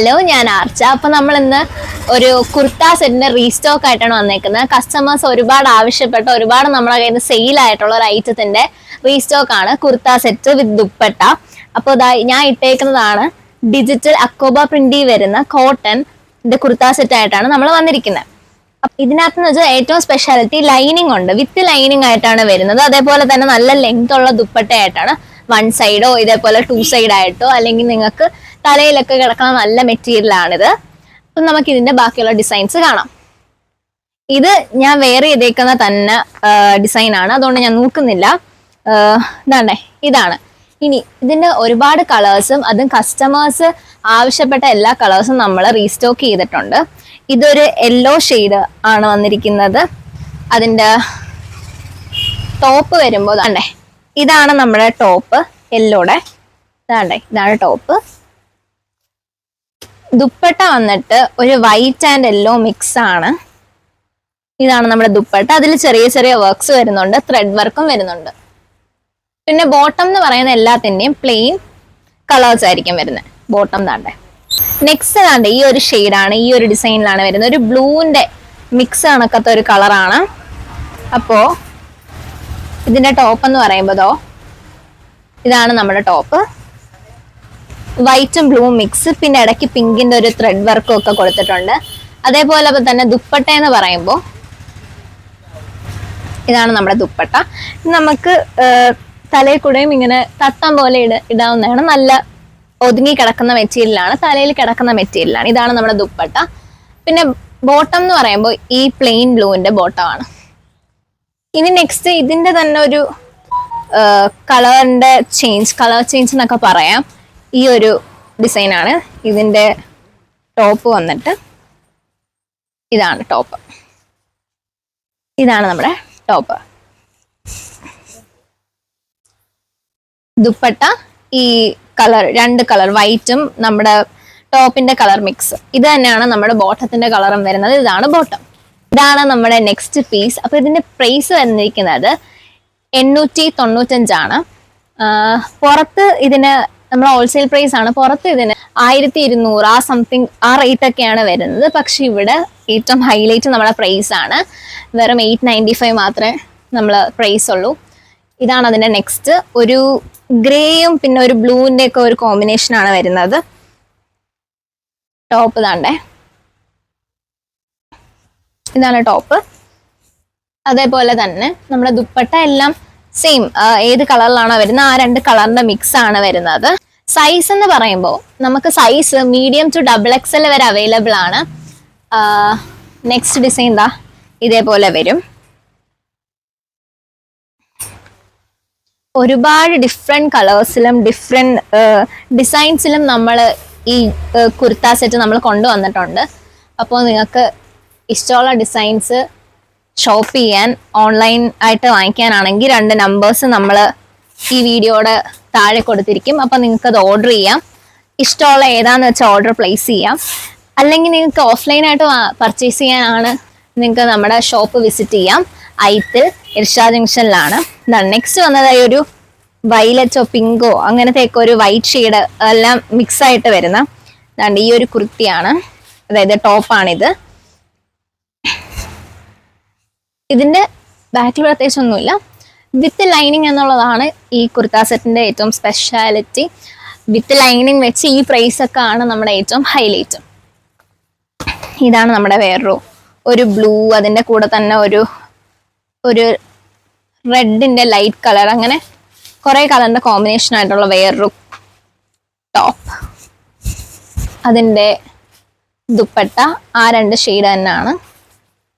Hello ഞാൻ ആർച്ച. അപ്പൊ നമ്മൾ ഇന്ന് ഒരു കുർത്ത സെറ്റിന്റെ റീസ്റ്റോക്ക് ആയിട്ടാണ് വന്നേക്കുന്നത്. കസ്റ്റമേഴ്സ് ഒരുപാട് ആവശ്യപ്പെട്ട ഒരുപാട് നമ്മളെ കയ്യിൽ നിന്ന് സെയിൽ ആയിട്ടുള്ള ഒരു ഐറ്റത്തിന്റെ റീസ്റ്റോക്ക് ആണ് കുർത്ത സെറ്റ് വിത്ത് ദുപ്പട്ട. അപ്പോൾ ഇതാ ഞാൻ ഇട്ടേക്കുന്നതാണ് ഡിജിറ്റൽ അക്കോബ പ്രിന്റിൽ വരുന്ന കോട്ടൺ കുർത്ത സെറ്റ് ആയിട്ടാണ് നമ്മൾ വന്നിരിക്കുന്നത്. അപ്പൊ ഇതിനകത്ത് വെച്ചാൽ ഏറ്റവും സ്പെഷ്യാലിറ്റി ലൈനിങ് ഉണ്ട്. വിത്ത് ലൈനിങ് ആയിട്ടാണ് വരുന്നത്. അതേപോലെ തന്നെ നല്ല ലെങ്ത് ഉള്ള ദുപ്പട്ടയായിട്ടാണ് വൺ സൈഡോ ഇതേപോലെ ടു സൈഡ് ആയിട്ടോ അല്ലെങ്കിൽ നിങ്ങൾക്ക് തലയിലൊക്കെ കിടക്കുന്ന നല്ല മെറ്റീരിയൽ ആണിത്. അപ്പം നമുക്ക് ഇതിന്റെ ബാക്കിയുള്ള ഡിസൈൻസ് കാണാം. ഇത് ഞാൻ വേറെ ചെയ്തേക്കുന്ന തന്നെ ഡിസൈൻ ആണ്. അതുകൊണ്ട് ഞാൻ നോക്കുന്നില്ല. ഇതാണ്ടേ ഇതാണ്. ഇനി ഇതിന്റെ ഒരുപാട് കളേഴ്സും അതും കസ്റ്റമേഴ്സ് ആവശ്യപ്പെട്ട എല്ലാ കളേഴ്സും നമ്മൾ റീസ്റ്റോക്ക് ചെയ്തിട്ടുണ്ട്. ഇതൊരു യെല്ലോ ഷെയ്ഡ് ആണ് വന്നിരിക്കുന്നത്. അതിന്റെ ടോപ്പ് വരുമ്പോൾ അണ്ടേ ഇതാണ് നമ്മുടെ ടോപ്പ് യെല്ലോടെ ഇതാണ്ടേ ഇതാണ് ടോപ്പ് ദുപ്പട്ട വന്നിട്ട് ഒരു വൈറ്റ് ആൻഡ് യെല്ലോ മിക്സ് ആണ്. ഇതാണ് നമ്മുടെ ദുപ്പട്ട. അതിൽ ചെറിയ ചെറിയ വർക്ക്സ് വരുന്നുണ്ട്. ത്രെഡ് വർക്കും വരുന്നുണ്ട്. പിന്നെ ബോട്ടം എന്ന് പറയുന്ന എല്ലാത്തിന്റെയും പ്ലെയിൻ കളേഴ്സ് ആയിരിക്കും വരുന്നത്. ബോട്ടം താണ്ടെ. നെക്സ്റ്റ് താണ്ടെ ഈ ഒരു ഷെയ്ഡാണ് ഈ ഒരു ഡിസൈനിലാണ് വരുന്നത്. ഒരു ബ്ലൂവിന്റെ മിക്സ് കണക്കത്തെ ഒരു കളറാണ് അപ്പോൾ ഇതിന്റെ ടോപ്പ് എന്ന് പറയുമ്പോഴോ ഇതാണ് നമ്മുടെ ടോപ്പ് വൈറ്റും ബ്ലൂവും മിക്സ് പിന്നെ ഇടയ്ക്ക് പിങ്കിന്റെ ഒരു ത്രെഡ് വർക്കും ഒക്കെ കൊടുത്തിട്ടുണ്ട്. അതേപോലെ തന്നെ ദുപ്പട്ട എന്ന് പറയുമ്പോൾ ഇതാണ് നമ്മുടെ ദുപ്പട്ട. നമുക്ക് തലയിൽ കൂടെയും ഇങ്ങനെ തട്ടം പോലെ ഇട ഇടാവുന്നതാണ്. നല്ല ഒതുങ്ങി കിടക്കുന്ന മെറ്റീരിയലാണ് തലയിൽ കിടക്കുന്ന മെറ്റീരിയലാണ്. ഇതാണ് നമ്മുടെ ദുപ്പട്ട. പിന്നെ ബോട്ടം എന്ന് പറയുമ്പോൾ ഈ പ്ലെയിൻ ബ്ലൂവിന്റെ ബോട്ടമാണ് ഇനി നെക്സ്റ്റ് ഇതിന്റെ തന്നെ ഒരു കളറിന്റെ ചേഞ്ച് കളർ ചേഞ്ച് എന്നൊക്കെ പറയാം. ഈ ഒരു ഡിസൈനാണ്. ആണ് ഇതിന്റെ ടോപ്പ് വന്നിട്ട് ഇതാണ് ടോപ്പ്. ഇതാണ് നമ്മുടെ ടോപ്പ്. ദുപ്പട്ട ഈ കളർ രണ്ട് കളർ വൈറ്റും നമ്മുടെ ടോപ്പിന്റെ കളർ മിക്സ്. ഇത് തന്നെയാണ് നമ്മുടെ ബോട്ടത്തിന്റെ കളറും വരുന്നത്. ഇതാണ് ബോട്ടം. ഇതാണ് നമ്മുടെ നെക്സ്റ്റ് പീസ്. അപ്പൊ ഇതിന്റെ പ്രൈസ് വന്നിരിക്കുന്നത് എണ്ണൂറ്റി തൊണ്ണൂറ്റഞ്ചാണ്. പുറത്ത് ഇതിന് നമ്മൾ ഹോൾസെയിൽ പ്രൈസ് ആണ് പുറത്ത് ഇതിന് ആയിരത്തി ഇരുന്നൂറ് ആ സംതിങ് ആ റേറ്റ് ഒക്കെയാണ് വരുന്നത്. പക്ഷെ ഇവിടെ ഏറ്റവും ഹൈലൈറ്റ് നമ്മുടെ പ്രൈസ് ആണ്. വെറും എയ്റ്റ് നയന്റി ഫൈവ് മാത്രമേ നമ്മൾ പ്രൈസ് ഉള്ളൂ. ഇതാണ് അതിന്റെ നെക്സ്റ്റ് ഒരു ഗ്രേയും പിന്നെ ഒരു ബ്ലൂവിന്റെ ഒക്കെ ഒരു കോമ്പിനേഷൻ ആണ് വരുന്നത്. ടോപ്പ് ഇതാണ്ടേ. ഇതാണ് ടോപ്പ് അതേപോലെ തന്നെ നമ്മുടെ ദുപ്പട്ട എല്ലാം സെയിം ഏത് കളറിലാണോ വരുന്നത് ആ രണ്ട് കളറിന്റെ മിക്സ് ആണ് വരുന്നത്. സൈസ് എന്ന് പറയുമ്പോൾ നമുക്ക് size medium to double XL വരെ അവൈലബിൾ ആണ്. നെക്സ്റ്റ് ഡിസൈൻ ദാ ഇതേപോലെ വരും. ഒരുപാട് ഡിഫറെന്റ് കളേഴ്സിലും ഡിഫറെന്റ് ഡിസൈൻസിലും നമ്മൾ ഈ കുർത്ത സെറ്റ് നമ്മൾ കൊണ്ടുവന്നിട്ടുണ്ട്. അപ്പോൾ നിങ്ങൾക്ക് ഇഷ്ടമുള്ള ഡിസൈൻസ് ഷോപ്പ് ചെയ്യാൻ ഓൺലൈൻ ആയിട്ട് വാങ്ങിക്കാനാണെങ്കിൽ രണ്ട് നമ്പേഴ്സ് നമ്മൾ ഈ വീഡിയോയുടെ താഴെ കൊടുത്തിരിക്കും. അപ്പം നിങ്ങൾക്ക് അത് ഓർഡർ ചെയ്യാം. ഇഷ്ടമുള്ള ഏതാന്ന് വെച്ചാൽ ഓർഡർ പ്ലേസ് ചെയ്യാം. അല്ലെങ്കിൽ നിങ്ങൾക്ക് ഓഫ്ലൈനായിട്ട് പർച്ചേസ് ചെയ്യാനാണ് നിങ്ങൾക്ക് നമ്മുടെ ഷോപ്പ് വിസിറ്റ് ചെയ്യാം. ഐത്ത് ഇർഷാ ജംഗ്ഷനിലാണ്. നെക്സ്റ്റ് വന്നതായി ഒരു വൈലറ്റോ പിങ്കോ അങ്ങനത്തെ ഒക്കെ ഒരു വൈറ്റ് ഷെയ്ഡ് എല്ലാം മിക്സ് ആയിട്ട് വരുന്ന ഈ ഒരു കുർത്തിയാണ്. അതായത് ടോപ്പാണിത് ഇതിന്റെ ബാക്കിൽ പ്രത്യേകിച്ചൊന്നുമില്ല. വിത്ത് ലൈനിങ് എന്നുള്ളതാണ് ഈ കുർത്ത സെറ്റിന്റെ ഏറ്റവും സ്പെഷ്യാലിറ്റി വിത്ത് ലൈനിങ് വെച്ച് ഈ പ്രൈസ് ഒക്കെ ആണ് നമ്മുടെ ഏറ്റവും ഹൈലൈറ്റ് ഇതാണ് നമ്മുടെ വേറൊരു ഒരു ബ്ലൂ അതിന്റെ കൂടെ തന്നെ ഒരു ഒരു റെഡിന്റെ ലൈറ്റ് കളർ അങ്ങനെ കുറേ കളറിന്റെ കോമ്പിനേഷൻ ആയിട്ടുള്ള വേറൊരു ടോപ്പ് അതിന്റെ ദുപ്പട്ട ആ രണ്ട് ഷെയ്ഡ് തന്നെയാണ്.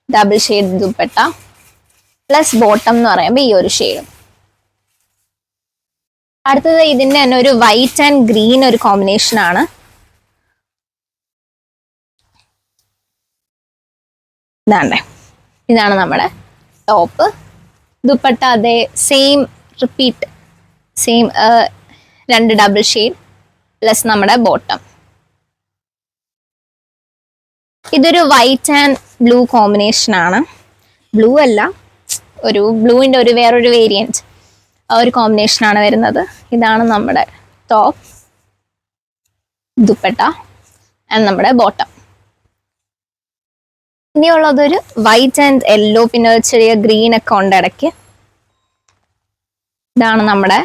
Double shade dupatta. Plus bottom എന്ന് പറയുമ്പോൾ ഈ ഒരു ഷെയ്ഡും അടുത്തത് ഇതിന്റെ തന്നെ ഒരു വൈറ്റ് ആൻഡ് ഗ്രീൻ ഒരു കോമ്പിനേഷൻ ആണ്. ഇതാണ്ടേ. ഇതാണ് നമ്മുടെ ടോപ്പ് ദുപ്പട്ട അതേ സെയിം റിപ്പീറ്റ് സെയിം രണ്ട് ഡബിൾ ഷെയ്ഡ് പ്ലസ് നമ്മുടെ ബോട്ടം ഇതൊരു വൈറ്റ് ആൻഡ് ബ്ലൂ കോമ്പിനേഷൻ ആണ്. ബ്ലൂ അല്ല ഒരു ബ്ലൂവിന്റെ ഒരു വേറൊരു വേരിയന്റ് ആ ഒരു കോമ്പിനേഷനാണ് വരുന്നത്. ഇതാണ് നമ്മുടെ ടോപ്പ് ദുപ്പട്ട ആൻഡ് നമ്മുടെ ബോട്ടം ഇനിയുള്ളതൊരു വൈറ്റ് ആൻഡ് യെല്ലോ പിന്നെ ഒരു ചെറിയ ഗ്രീൻ ഒക്കെ ഉണ്ട് ഇടയ്ക്ക്. ഇതാണ് നമ്മുടെ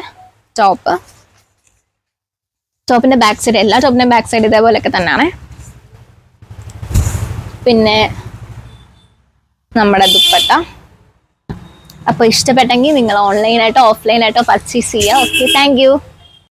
ടോപ്പ് ടോപ്പിന്റെ ബാക്ക് സൈഡ് എല്ലാ ടോപ്പിന്റെ ബാക്ക് സൈഡ് ഇതേപോലെയൊക്കെ തന്നെയാണ്. പിന്നെ നമ്മുടെ ദുപ്പട്ട. അപ്പോൾ ഇഷ്ടപ്പെട്ടെങ്കിൽ നിങ്ങൾ ഓൺലൈനായിട്ടോ ഓഫ്ലൈനായിട്ടോ പർച്ചേസ് ചെയ്യുക ഓക്കെ താങ്ക് യു